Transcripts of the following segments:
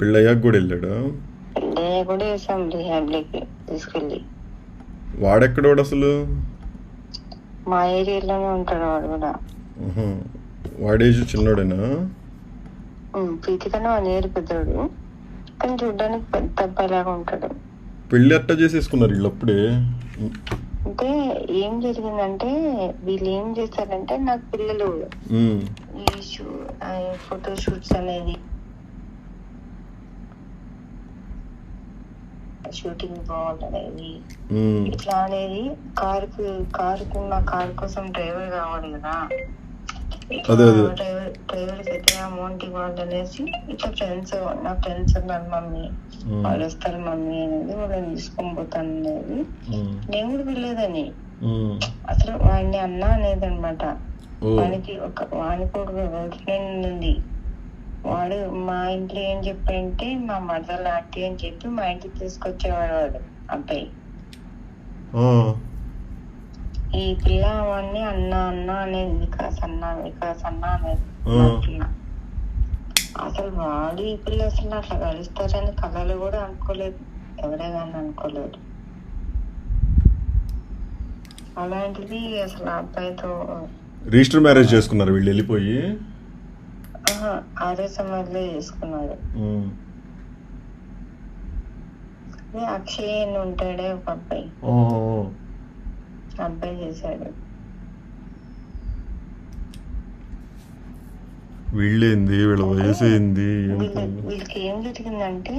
పెళ్ళయ్యాక కూడా వెళ్ళాడా? పెళ్ళయ్య కూడా వేసాం రిహాబ్లోకి తీసుకెళ్ళి. వాడెక్కడోడు అసలు? మా ఏరియాలోనే ఉంటాడు వాడు కూడా. ఆహా. వాడేజ్ చిన్నోడేనా? ప్రీతి కన్నా వన్ ఇయర్ పెద్దోడు. కానీ చూడడానికి పెద్ద అబ్బాయిలాగా ఉంటాడు. పెళ్ళి ఎట్టా చేసేసుకున్నారు వీళ్ళు అప్పుడే అంటే ఏం జరిగిందంటే వీళ్ళు ఏం చేస్తారంటే నాకు పిల్లలు. ఈ షూ ఫోటో షూట్స్ అనేది. షూటింగ్ బాగుంటది. ఇట్లా అనేది కారుకు కారుకు నా కారు కోసం డ్రైవర్ కావాలి కదా. డ్రైవర్ డ్రైవర్ అయితే అమౌంట్ ఇవ్వాలి అనేసి ఇట్లా ఫ్రెండ్స్ నా ఫ్రెండ్స్ ఉన్నారు మమ్మీ. వాళ్ళు వస్తారు మమ్మీ అనేది వాళ్ళని తీసుకొని పోతాను అనేది. నేను కూడా వెళ్ళేదని. అసలు వాడిని అన్న అనేది అనమాట వానికి ఒక వానికి ఒక గర్ల్ ఫ్రెండ్ ఉంది వాడు మా ఇంట్లో ఏం చెప్పంటే మా మదర్ లాంటి అని చెప్పి మా ఇంటికి తీసుకొచ్చేవాడు వాడు అబ్బాయి. ఈ పిల్ల వాడిని అన్న అన్న అనేది వికాస్ అన్న వికాస్ అన్న అనేది పిల్ల. అసలు వాడు ఈ పిల్ల అసలు అట్లా కలుస్తారని కళలు కూడా అనుకోలేదు ఎవరే కానీ అనుకోలేదు. అలాంటిది అసలు అబ్బాయితో రిజిస్టర్ మ్యారేజ్ చేసుకున్నారు వీళ్ళు వెళ్ళిపోయి. ఆర్య సమాధిలో చేసుకున్నాడు. అక్షయ్ అని ఉంటాడే ఒక అబ్బాయి. అబ్బాయి చేశాడు. వీళ్ళేంది? వీళ్ళ వయసు ఏంది. వీళ్ళకి ఏం జరిగిందంటే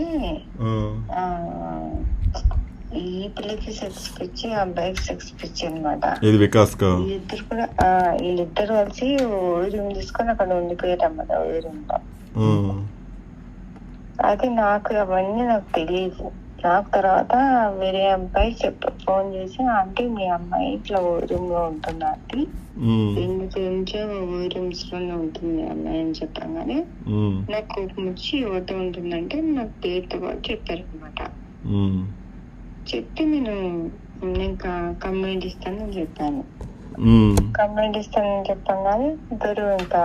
ఈ పిల్లకి సెక్స్ పిచ్చి అబ్బాయికి సెక్స్ పిచ్చి అనమాట వికాస్ వీళ్ళిద్దరు కూడా వీళ్ళిద్దరు కలిసి రూమ్ తీసుకొని అక్కడ ఉండిపోయారు అన్నమాట ఓ రూమ్లో. అయితే నాకు అవన్నీ నాకు తెలియదు. నాకు తర్వాత వేరే అబ్బాయి చెప్ప ఫోన్ చేసి ఆంటీ మీ అమ్మాయి ఇట్లా రూమ్లో ఉంటుంది ఆంటీ. రెండు నుంచో రూమ్స్లోనే ఉంటుంది అమ్మాయి అని చెప్పగానే. నాకు కోపం వచ్చి ఎవరితో ఉంటుందంటే నాకు పేరుతో పాటు చెప్పారు అనమాట చెప్తే నేను నేను కంప్లైంట్ ఇస్తానని చెప్పాను. కంప్లైంట్ ఇస్తానని చెప్పాను కానీ ఇద్దరు ఇంకా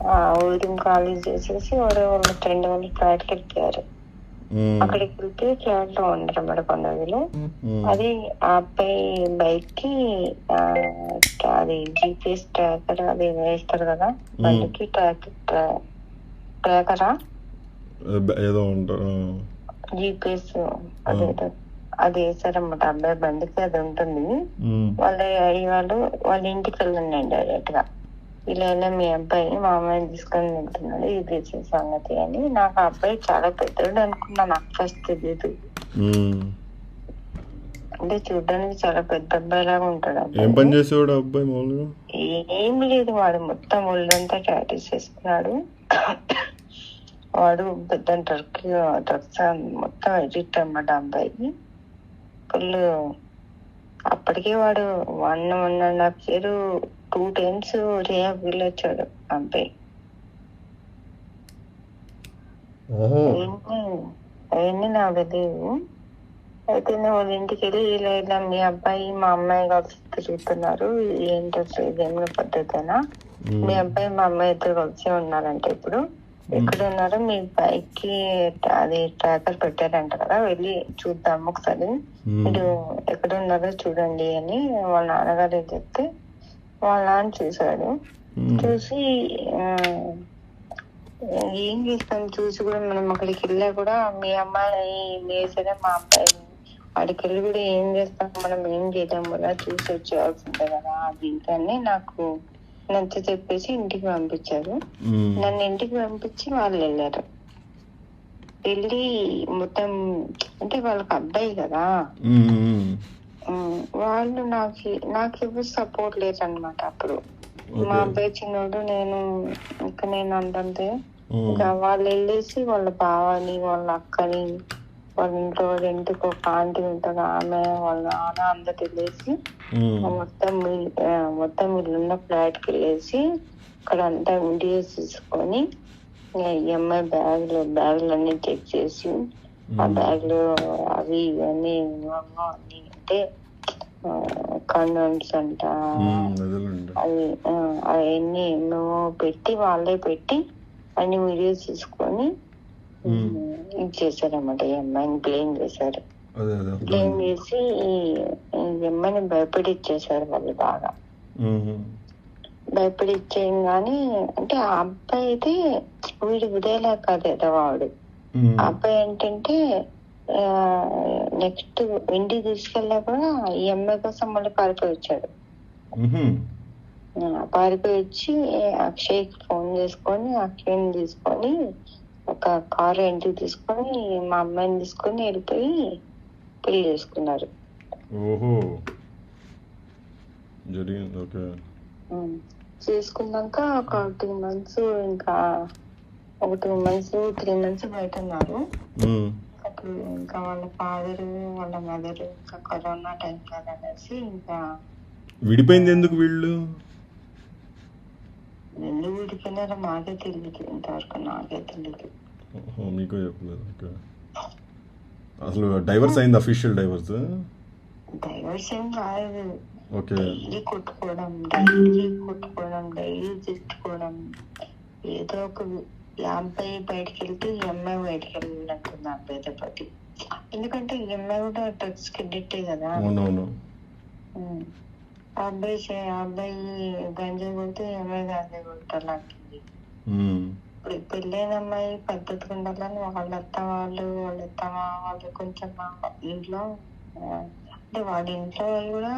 ఆ ఊరిని కాలేజ్ చేసేసి ఎవరో వాళ్ళ ఫ్రెండ్ వాళ్ళు ఫ్లాట్కి వెళ్ళిపోయారు ఉమ్. అక్కడికి వెళ్తే ఫ్లాట్లో ఉండరు అన్నమాట కొండవిలో. అది ఆ అబ్బాయి బైక్కి అది జీపీఎస్ ట్రాకర్ అది వేస్తారు కదా బండికి ట్రాక్ ట్రాకరా ఏదో ఉంటారు జీపీఎస్ అదేదో అది వేసారన్నమాట అబ్బాయి బండికి అది ఉంటుంది. వాళ్ళ వాళ్ళు వాళ్ళ ఇంటికి వెళ్ళండి డైరెక్ట్గా ఇలా ఇలా మీ అబ్బాయి మా అమ్మాయిని తీసుకొని వెళ్తున్నాడు. ఇది సంగతి అని. నాకు అబ్బాయి చాలా పెద్దోడు అనుకున్నా నాకు ఫస్ట్ తెలియదు అంటే చూడడానికి చాలా పెద్ద అబ్బాయి లాగా ఉంటాడు ఏం అబ్బాయి పని చేసేవాడు అబ్బాయి మామూలుగా? ఏం లేదు. వాడు మొత్తం ఒళ్ళంతా టాటూస్ చేసుకున్నాడు. వాడు పెద్ద డ్రగ్ డ్రగ్స్ మొత్తం ఎడిట్ అన్నమాట అబ్బాయి ఫుల్ అప్పటికే వాడు one one and half year two times rehab వెళ్ళొచ్చాడు అబ్బాయి అవన్నీ నాకు తెలియదు అయితే నేను వాళ్ళ ఇంటికి వెళ్ళి ఇలా ఇలా మీ అబ్బాయి మా అమ్మాయి కలిసి తిరుగుతున్నారు. ఏంటో ఇదేమైనా పద్ధతేనా? మీ అబ్బాయి మా అమ్మాయి ఇద్దరు కలిసి ఉన్నారంటే ఇప్పుడు. ఎక్కడ ఉన్నారో మీ బైక్కి అది ట్రాకర్ పెట్టారంట కదా వెళ్ళి చూద్దాం ఒకసారి. మీరు ఎక్కడ ఉన్నారో చూడండి అని వాళ్ళ నాన్నగారు చెప్తే వాళ్ళ నాన్న చూశాడు. చూసి ఏం చేస్తాం? చూసి కూడా మనం అక్కడికి వెళ్ళా కూడా మీ అమ్మాయి వేసరే మా అబ్బాయి అక్కడికి వెళ్ళి కూడా ఏం చేస్తాం? మనం ఏం చేయలేం కదా చూసి వచ్చేవాల్సిందే కదా అది అని నాకు నచ్చ చెప్పేసి ఇంటికి పంపించారు. నన్ను ఇంటికి పంపించి వాళ్ళు వెళ్ళారు. వెళ్ళి మొత్తం అంటే వాళ్ళకి అబ్బాయి కదా. వాళ్ళు నాకు నాకు ఎవరు సపోర్ట్ లేరు అనమాట అప్పుడు మా అబ్బాయి చిన్నోడు నేను ఇంకా నేను అంతంతే ఇంకా వాళ్ళు వెళ్ళేసి వాళ్ళ బావని వాళ్ళ అక్కని వాళ్ళ ఇంట్లో ఇంటికి ఒక ఆంటీ ఉంటుంది ఆమె వాళ్ళ నాన్న అందరు వెళ్ళేసి మొత్తం మొత్తం ఇల్లున్న ఫ్లాట్కి వెళ్ళేసి అక్కడ అంతా వీడియోస్ తీసుకొని ఈఎంఐ బ్యాగులు బ్యాగులు అన్ని చెక్ చేసి ఆ బ్యాగ్లో అవి ఇవన్నీ అన్ని అంటే కండోమ్స్ అంట అవి అవన్నీ ఎన్నో పెట్టి వాళ్ళే పెట్టి అన్ని వీడియోస్ తీసుకొని. ఇది చేశారన్నమాట. ఈ అమ్మాయిని బ్లేమ్ చేశారు. బ్లేమ్. చేసి ఈ- అమ్మాయిని భయపడి ఇచ్చేసారు వాళ్ళు బాగా. ఉమ్. భయపడి ఇచ్చేయంగానే అంటే ఆ అబ్బాయి అయితే వీడు ఉదయలా కాదు ఎదవాడు. ఆ అబ్బాయి ఏంటంటే నెక్స్ట్ ఇంటికి తీసుకెళ్ళా కూడా ఈ అమ్మాయి కోసం మళ్ళీ పారిపోయి వచ్చాడు. పారిపోయి వచ్చి అక్షయ్కి ఫోన్ చేసుకొని అక్షయ్ని తీసుకొని ఒక కారు ఇంటికి తీసుకొని మా అమ్మాయిని తీసుకొని వెళ్ళిపోయి పెళ్ళి చేసుకున్నారు ఓహో జరిగింది ఓకే. చేసుకున్నాక ఒక టూ మంత్స్ ఇంకా ఒక టూ మంత్స్ త్రీ మంత్స్ బయట ఉన్నారు. అప్పుడు ఇంకా వాళ్ళ ఫాదర్ వాళ్ళ మదర్ ఇంకా కరోనా టైం కదా అనేసి ఇంకా విడిపోయింది ఎందుకు వీళ్ళు ఎందుకు విడిపోయినారో మాకే తెలియదు ఇంతవరకు నాకే తెలియదు మీకు చెప్పలేదు. ఓకే. అసలు డైవర్స్ అయింది అఫీషియల్ డైవర్స్? డైవర్స్ ఏం కాదు ఓకే. డైలీ కొట్టుకోవడం డైలీ కొట్టుకోవడం డైలీ తిట్టుకోవడం ఏదో ఒక అబ్బాయి బయటకు వెళ్తే ఈ అమ్మాయి బయటకు వెళ్ళాలంటుంది అబ్బాయితో పాటు ఎందుకంటే ఈ అమ్మాయి కూడా డ్రగ్స్కి అడిక్టే కదా. అవునవును. అబ్బాయి అబ్బాయి గంజాయి కొడితే అమ్మాయి గంజాయి కొట్టాలంటుంది. ఇప్పుడు పెళ్ళైన అమ్మాయి పద్ధతిగా ఉండాలని వాళ్ళ అత్త వాళ్ళు వాళ్ళ అత్తమ్మ వాళ్ళు కొంచెం మా ఇంట్లో అంటే వాళ్ళ ఇంట్లో వాళ్ళు కూడా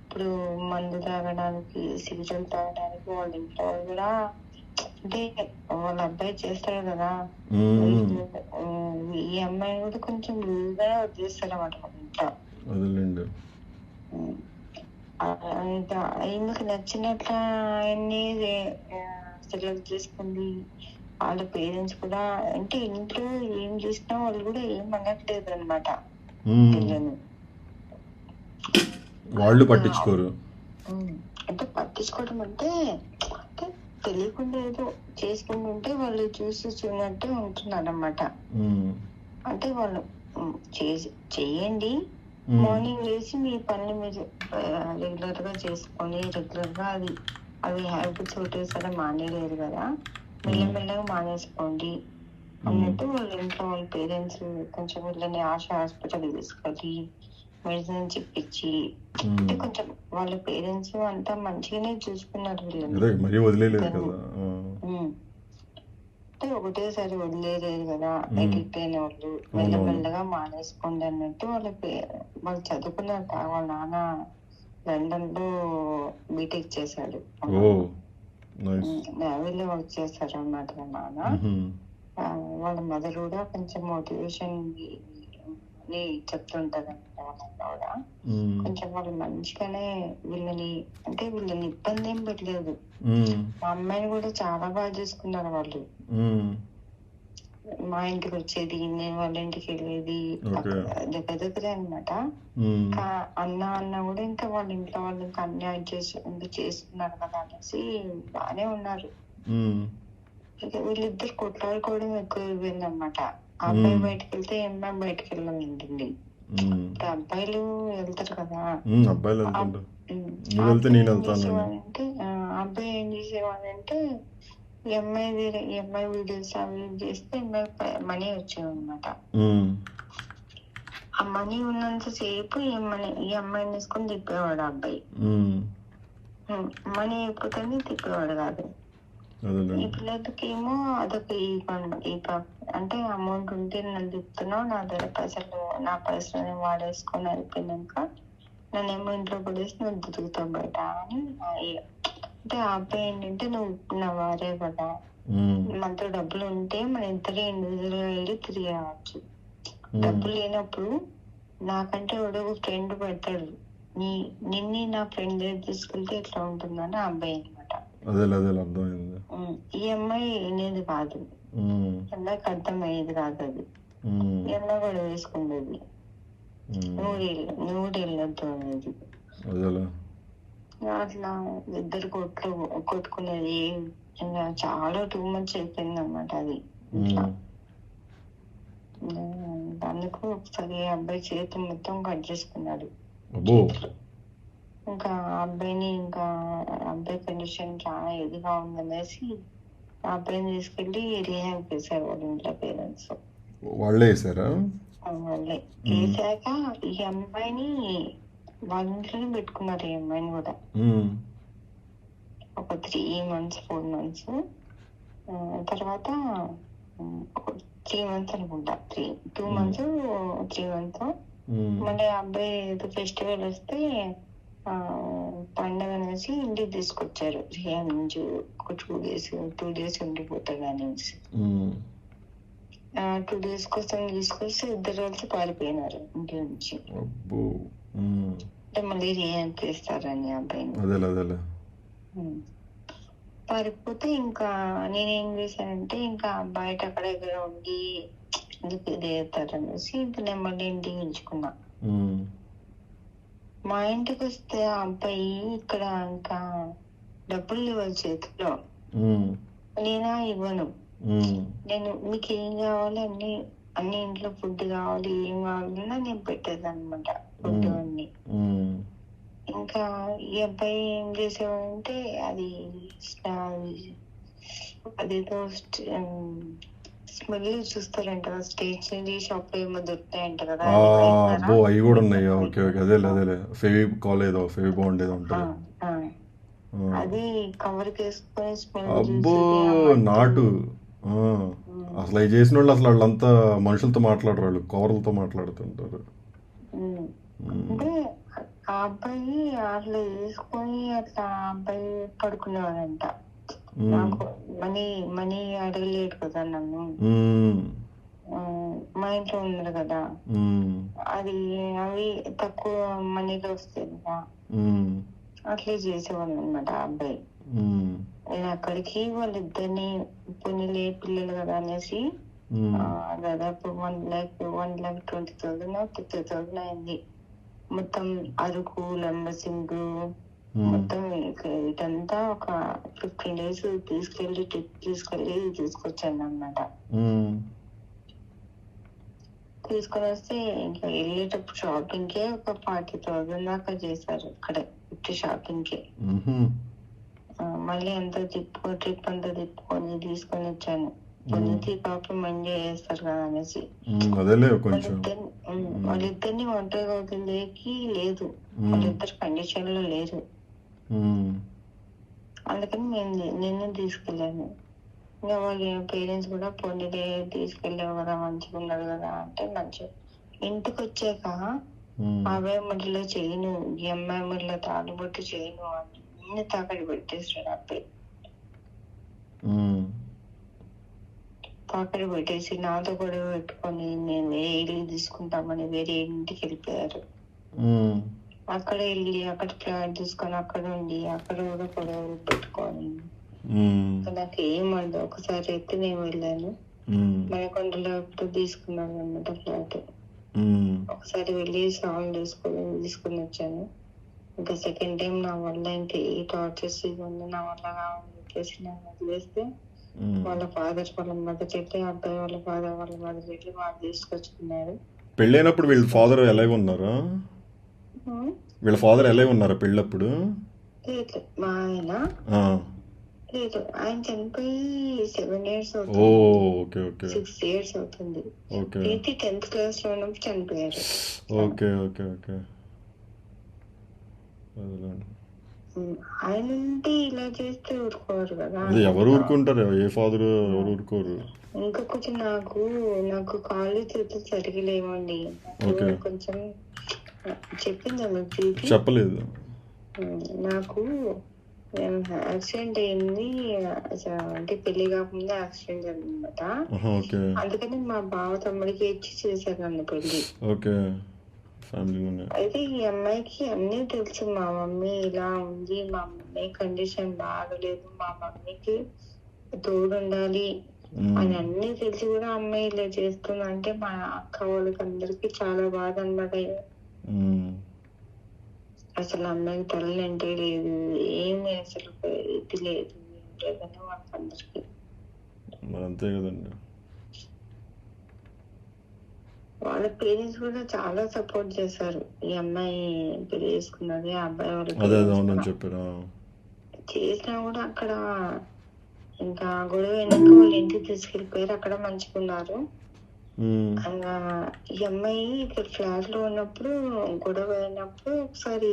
ఇప్పుడు మందు తాగడానికి సిగరెట్ తాగడానికి వాళ్ళ ఇంట్లో వాళ్ళు కూడా అంటే వాళ్ళ అబ్బాయి చేస్తాడు కదా. ఈ అమ్మాయి కూడా కొంచెం లూజ్గా వదిలేస్తారు అన్నమాట ఇంట్లో. ఎందుకు నచ్చినట్లు ఆయన్ని సెలెక్ట్ చేసుకుంది వాళ్ళ పేరెంట్స్ కూడా అంటే ఇంట్లో ఏం చేసినా వాళ్ళు కూడా ఏం అనట్లేదు అనమాట ఉమ్. పిల్లని వాళ్ళు పట్టించుకోరు. అంటే పట్టించుకోవడం అంటే తెలియకుండా ఏదో చేసుకుంటుంటే వాళ్ళు చూసి చూడనట్టు ఉంటున్నారు అనమాట. అంటే వాళ్ళు చేసి చెయ్యండి ఉమ్. మార్నింగ్ లేచి మీ పనులు మీరు రెగ్యులర్గా చేసుకొని రెగ్యులర్గా అది అవి హ్యాబిట్స్ కొట్టేసరి మానేయలేదు కదా? మెల్లమెల్లగా మానేసుకోండి. అన్నట్టు వాళ్ళ ఇంట్లో వాళ్ళ పేరెంట్స్ కొంచెం వీళ్ళని ఆశ హాస్పిటల్ తీసుకెళ్ళి మెడిసిన్ చెప్పించి. అంటే కొంచెం వాళ్ళ పేరెంట్స్ అంతా మంచిగానే చూసుకున్నారు వీళ్ళని అదే మరీ వదిలేదు కదా ఆ. ఉమ్. అంటే ఒకటేసారి వదిలేలేదు కదా. అయిన వాళ్ళు మెల్లమెల్లగా మానేసుకోండి అన్నట్టు వాళ్ళ పే- వాళ్ళు చదువుకున్నారట వాళ్ళ నాన్న లండన్లో బీటెక్ చేశాడు నేవీలో వర్క్ చేస్తారు అన్నమాట నాన్న. వాళ్ళ మదర్ కూడా కొంచెం మోటివేషన్ అని అన్న కూడా. కొంచెం వాళ్ళు మంచిగానే వీళ్ళని అంటే వీళ్ళని ఇబ్బంది ఏం పెట్టలేదు. మా అమ్మాయిని కూడా చాలా బాగా చూసుకున్నారు వాళ్ళు. మా ఇంటికి వచ్చేది నేను వాళ్ళ ఇంటికి వెళ్ళేది దగ్గర దగ్గరే అనమాట అన్న అన్న కూడా ఇంకా వాళ్ళ ఇంట్లో వాళ్ళు ఇంకా అన్యాయం చేసి చేస్తున్నారు కదా అనేసి బాగానే ఉన్నారు. వీళ్ళిద్దరు కొట్లాడుకోవడం ఎక్కువ అయిపోయింది అనమాట అబ్బాయి. బయటకు వెళ్తే అమ్మాయి బయటకు. ఇప్పుడు అబ్బాయిలు వెళ్తారు కదా ఉమ్. అబ్బాయిలు వెళ్తుంటారు ఉమ్. నువ్వు వెళ్తే నేను ఆ అబ్బాయి వెళ్తాను. ఆ అబ్బాయి ఏం చేసేవాడంటే ఈ అమ్మాయి వీడియోస్ అవి చేస్తే అమ్మాయి మనీ వచ్చేవి అనమాట. ఆ మనీ ఉన్నంత సేపు ఈ మనీ ఈ అమ్మాయిని తీసుకొని తిప్పేవాడు అబ్బాయి మనీ అయిపోతుంది తిప్పేవాడు కాదు ఈ అదేలేండి పిల్లలకి ఏమో అదొక ఈగో అంటే అమౌంట్ ఉంటే నన్ను తిప్పుతున్నావు నా దగ్గర పైసలు నా పైసలు వాడేసుకొని అయిపోయినాక నన్నేమో ఇంట్లో పడేసి నువ్వు తిరుగుతావు బయట అని. అంటే ఆ అబ్బాయి ఏంటంటే నువ్వు నా వారే కదా. మనతో డబ్బులు ఉంటే మన ఇద్దరే ఇండివిజువల్గా వెళ్ళి తిరిగి రావచ్చు ఉమ్. డబ్బులు లేనప్పుడు నాకంటే ఒక ఫ్రెండ్ పెడతాడు నీ నిన్ని నా ఫ్రెండ్ దగ్గర తీసుకెళ్తే ఎట్లా ఉంటుందని ఆ అబ్బాయి అదేలే అదేలే అర్థమైంది. ఈ అమ్మాయి వినేది కాదు. అమ్మాయికి అర్థమయ్యేది కాదు అది. ఈ అమ్మాయి కూడా వేసుకునేది కూడా వెళ్ళొద్దు అనేది. అదేలే. అట్లా ఇద్దరు కొట్లు కొట్టుకునేది చాలా టూ మచ్ అయిపోయింది అనమాట అది. అందుకు ఒకసారి అబ్బాయి చేతి మొత్తం కట్ చేసుకున్నాడు. ఇంకా అబ్బాయిని ఇంకా అబ్బాయి కండిషన్ చాలా ఇదిగా ఉందనేసి ఆ అబ్బాయిని తీసుకెళ్ళి రీహాబ్ చేశారు వాళ్ళ ఇంట్లో పేరెంట్స్ వాళ్ళే వేసారా వాళ్ళే. చేశాక ఈ అమ్మాయిని వాళ్ళ ఇంట్లోనే పెట్టుకున్నారు ఈ అమ్మాయిని కూడా. ఒక త్రీ మంత్స్ ఫోర్ మంత్స్ తర్వాత త్రీ మంత్స్ అనుకుంటా. Three two months three months. మళ్ళీ అబ్బాయి ఏదో ఫెస్టివల్ వస్తే పండగ అనేసి ఇంటికి తీసుకొచ్చారు రియా నుంచి ఒక టూ డేస్ టూ డేస్ ఉండిపోతాడు అనేసి. టూ డేస్ కోసం తీసుకొస్తే ఇద్దరు కలిసి పారిపోయినారు ఇంటి నుంచి. అంటే మళ్ళీ రియాక్ట్ చేస్తారని అబ్బాయిని. పారిపోతే ఇంకా నేనేం చేశానంటే ఇంకా బయట అక్కడ ఇక్కడ ఉండి అవుతారనేసి ఇంకా నేను మళ్ళీ ఇంటికి ఉంచుకున్నా. మా ఇంటికి వస్తే ఆ అబ్బాయి ఇక్కడ ఇంకా డబ్బులు ఇవ్వాలి చేతిలో. నేనా ఇవ్వను. నేను మీకు ఏం కావాలి అన్ని అన్ని ఇంట్లో ఫుడ్ కావాలి ఏం కావాలన్నా నేను పెట్టేది అనమాట ఫుడ్. అన్ని. ఇంకా ఈ అబ్బాయి ఏం చేసేవాడంటే అది స్నా- అదేదో స్మెల్ చూస్తారంట స్టేషనరీ షాప్ ఏమో దొరుకుతాయంట కదా? అబ్బో అవి కూడా ఉన్నాయి ఓకే ఓకే అదేలే అదేలే ఫెవి కాల్ ఏదో ఫెవి బాండ్ ఏదో ఉంటుంది. అది కవర్ స్మెల్ అబ్బో నాటు. అసలు అవి చేసిన వాళ్ళు అసలు వాళ్ళంతా మనుషులతో మాట్లాడరు వాళ్ళు కవర్లతో మాట్లాడుతుంటారు. అంటే ఆ అబ్బాయి అట్లా వేసుకొని అట్లా అబ్బాయి పడుకునేవాడంట. నాకు మనీ మనీ అడగలేడు కదా నన్ను మా ఇంట్లో ఉన్నారు కదా. అది అవి తక్కువ మనీలో వస్తాయి కదా. అట్లే చేసేవాళ్ళు అనమాట అబ్బాయి. నేను అక్కడికి వాళ్ళిద్దరిని పొన్నిలే పిల్లలు కదా అనేసి దాదాపు one lakh one lakh twenty thousand fifty thousand అయింది మొత్తం అరకు లంబసింగు. మొత్తం ఇదంతా ఒక ఫిఫ్టీన్ డేస్ తీసుకెళ్ళి ట్రిప్ తీసుకెళ్ళి తీసుకొచ్చాను అన్నమాట మ్మ్. తీసుకొని వస్తే ఇంకా వెళ్ళేటప్పుడు షాపింగ్ కే ఒక ఫార్టీ థౌసండ్ దాకా చేశారు ఇక్కడ ఫిఫ్టీ షాపింగ్కి మళ్ళీ అంతా తిప్పుకో ట్రిప్ అంతా తిప్పుకొని తీసుకొని వచ్చాను పొందితే పాపం చేస్తారు కదా అనేసి వాళ్ళిద్దరిని ఒంటరిగా వదిలేకి లేదు. వాళ్ళిద్దరు కండిషన్లో లేరు. అందుకని నేను నేను తీసుకెళ్ళాను ఇంకా వాళ్ళ పేరెంట్స్ కూడా పొందిలే తీసుకెళ్ళావు కదా మంచిగా ఉన్నారు కదా అంటే మంచిగా ఇంటికి వచ్చాక. అవే మడిలో చేయను ఈ అమ్మాయి మడిలో తాడుబొట్టు చేయను అన్ని తాకడి పెట్టేసాడు అబ్బాయి. తాకడి పెట్టేసి నాతో గొడవ పెట్టుకొని నేను వేరే ఇల్లు తీసుకుంటామని వేరే ఇంటికి వెళ్ళిపోయారు. అక్కడ వెళ్ళి అక్కడ ఫ్లాట్ తీసుకొని అక్కడ ఉండి అక్కడ కూడా గొడవలు పెట్టుకొని నాకు ఏమండదు ఒకసారి అయితే నేను వెళ్ళాను. మనకొండలో ఎప్పుడు తీసుకున్నాను అనమాట ఫ్లాట్. ఒకసారి వెళ్ళి సాంగ్ తీసుకొని తీసుకుని వచ్చాను ఇంకా సెకండ్ టైం నా వల్ల ఇంకా ఏ టార్చర్స్ ఇవన్నీ నా వల్ల కావాలని చెప్పేసి నేను వదిలేస్తే. వాళ్ళ ఫాదర్ వాళ్ళ మదర్ చెట్టు అబ్బాయి వాళ్ళ ఫాదర్ వాళ్ళ మదర్ చెట్లు వాళ్ళు తీసుకొచ్చుకున్నారు పెళ్ళైనప్పుడు వీళ్ళ ఫాదర్ ఎలాగ ఉన్నారా వీళ్ళ ఫాదర్ ఎలాగ ఉన్నారా పెళ్ళప్పుడు? మా ఆయన. లేదు ఆయన చనిపోయి seven years okay okay. Six years అవుతుంది. ఓకే. టెన్త్ క్లాస్లో ఉన్నప్పుడు చనిపోయారు. Okay okay okay. ఆయన ఉంటే ఇలా చేస్తే ఊరుకోరు కదా. ఎవరు ఊరుకుంటారు? ఏ ఫాదర్ ఎవరు ఊరుకోరు? ఇంకొకటి నాకు నాకు కాళ్ళు చేతులు సరిగా లేవండి. నాకు ఓకే. కొంచెం చెప్పిందా మీకు ప్రీతి? చెప్పలేదు. నాకు యాక్సిడెంట్ అయింది. అంటే పెళ్ళి కాకముందే యాక్సిడెంట్ ఓకే. అందుకని మా బావ తమ్ముడికి ఇచ్చి చేశారు నన్ను పెళ్ళి. ఓకే. అయితే ఈ అమ్మాయికి అన్ని తెలుసు. మా మమ్మీ ఇలా ఉంది. మా మమ్మీ కండిషన్ బాగలేదు. మా మమ్మీకి తోడు ఉండాలి. అని అన్ని తెలిసి కూడా అమ్మాయి ఇలా చేస్తుంది అంటే మా అక్క వాళ్ళకి అందరికి చాలా బాధ అనమాట. అసలు అమ్మాయికి తల్లి అంటే లేదు. ఏమి అసలు ఇది లేదు. లేదని వాళ్ళకి అందరికి. మరి అంతే కదండి. వాళ్ళ పేరెంట్స్ కూడా చాలా సపోర్ట్ చేశారు. ఈ అమ్మాయి పెళ్ళి చేసుకున్నది ఆ అబ్బాయి వాళ్ళ. చెప్పారా చేసినా కూడా అక్కడ ఇంకా గొడవ అయినాక వాళ్ళ ఇంటికి తీసుకెళ్ళిపోయారు. అక్కడ మంచుకున్నారు ఈ అమ్మాయి ఇక్కడ ఫ్లాట్లో ఉన్నప్పుడు గొడవ అయినప్పుడు ఒకసారి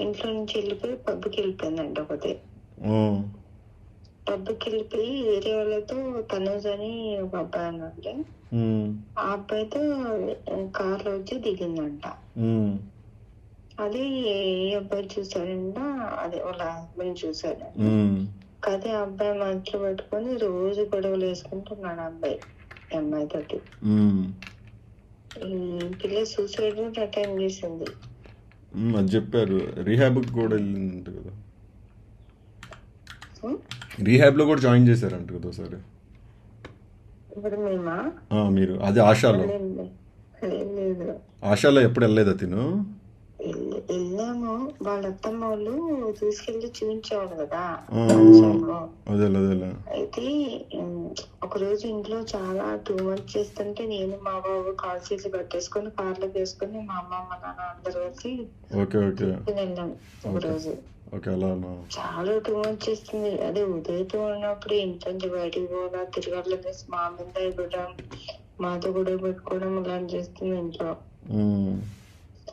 ఇంట్లో నుంచి వెళ్ళిపోయి పబ్కి వెళ్ళిపోయిందంట ఒకటి. పబ్కి వెళ్ళిపోయి వేరే వాళ్ళతో తనూజ్ అని ఒక అబ్బాయి అన్నట్టు ఆ అబ్బాయితో కార్లో వచ్చి దిగిందంట. అది ఏ అబ్బాయి చూసాడంట అదే వాళ్ళ హస్బెండ్ చూసాడు అదే అబ్బాయి మనసులో పెట్టుకొని రోజు గొడవలు వేసుకుంటున్నాడు అబ్బాయి. ఈ అమ్మాయి తోటి ఉమ్, ఈ పిల్ల సూసైడ్ అటెండ్ చేసింది. అది చెప్పారు. రీహాబ్కి కూడా వెళ్ళిందంట కదా. ఉం? రీహాబ్లో కూడా జాయిన్ చేశారంట కదా ఒకసారి. ఆ, మీరు. అది ఆశాలో. ఆశాలో ఎప్పుడు వెళ్ళలేదా తిను? వెళ్ళాము వాళ్ళ అత్తమ్మ వాళ్ళు తీసుకెళ్ళి చూపించేవాళ్ళు కదా. అదేలే అదేలే. అయితే ఒక రోజు ఇంట్లో చాలా టూ మంత్స్ చేస్తుంటే నేను మా బాబు కాల్ చేసి పెట్టేసుకొని కార్లో వేసుకొని మా అమ్మ మా నాన్న అందరు ఓకే ఓకే. వెళ్ళాం ఒక రోజు. చాలా టూ మంత్స్ చేస్తుంది. అదే ఉదయతో ఉన్నప్పుడు ఇంట్లో బయటికి పోగా తిరగట్లేదు మా మీద ఇవ్వడం మాతో గొడవ పెట్టుకోవడం ఇలాంటి చేస్తుంది ఇంట్లో.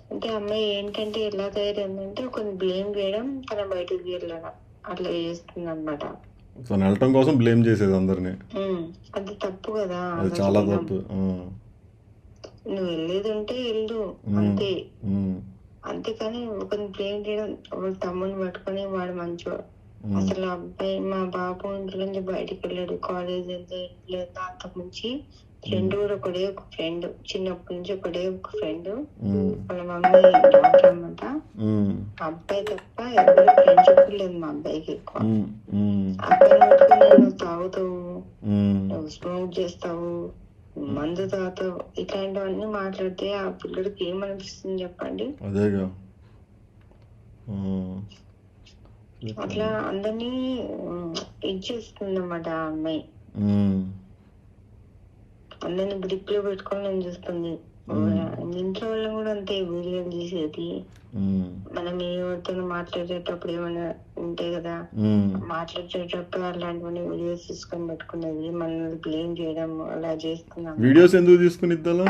అంటే అమ్మాయి ఏంటంటే ఎలా తయారైందంటే ఒక బ్లేమ్ చేయడం తన బయటికి వెళ్ళడం అట్లా చేస్తుంది అనమాట తను వెళ్ళటం కోసం బ్లేమ్ చేసేది అందరినీ. అది తప్పు కదా అది చాలా. తప్పు నువ్వు వెళ్ళేది ఉంటే వెళ్ళు అంతే. అంతేకాని ఒకరిని బ్లేమ్ చేయడం వాళ్ళ తమ్ముని పట్టుకొని వాడు మంచివాడు అసలు అబ్బాయి మా బాబు ఇంట్లో నుంచి బయటికి వెళ్ళాడు. కాలేజ్ వెళ్తే అంతకు మించి ఫ్రెండ్ కూడా ఒకడే ఒక ఫ్రెండ్. చిన్నప్పటి నుంచి ఒకడే ఒక ఫ్రెండ్. వాళ్ళ మమ్మీ డాక్టర్ ఆ అబ్బాయి తప్ప ఎవరు ఫ్రెండ్షిప్ లేదు మా అబ్బాయికి ఎక్కువ. పట్టుకుని నువ్వు తాగుతావు నువ్వు స్మోక్ చేస్తావు మందు తాగుతావు. ఇట్లాంటివన్నీ మాట్లాడితే ఆ పిల్లడికి ఏమనిపిస్తుంది చెప్పండి? అట్లా అందరినీ ఇది చేస్తుంది అన్నమాట ఆ అమ్మాయి. అందరిని గ్రిప్లో పెట్టుకొని నేను చూస్తుంది. ఇంట్లో వాళ్ళని కూడా అంతే వీడియోలు తీసేది. ఉమ్, మనం ఎవరితో మాట్లాడేటప్పుడు ఏమైనా ఉంటాయి కదా మాట్లాడేటప్పుడు అలాంటివన్నీ వీడియోస్ తీసుకొని పెట్టుకునేది మనల్ని బ్లేమ్ చేయడం అలా చేస్తున్నాం. వీడియోస్ ఎందుకు తీసుకునిద్ది? అలా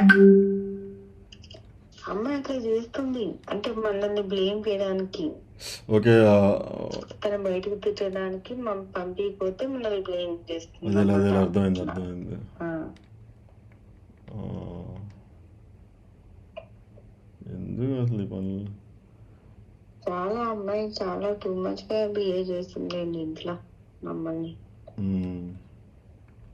అమ్మాయి అట్లా చేస్తుంది. అంటే మనల్ని బ్లేమ్ చేయడానికి. ఓకే తన బయటకు తిట్టడానికి మనం పంపించకపోతే మనల్ని బ్లేమ్ చేస్తుంది. అర్థమైంది అర్థమైంది. ఎందుకు అసలు ఈ పనులు? చాలా అమ్మాయి చాలా టూ మచ్గా బిహేవ్ చేస్తుందండి ఇంట్లో మమ్మల్ని.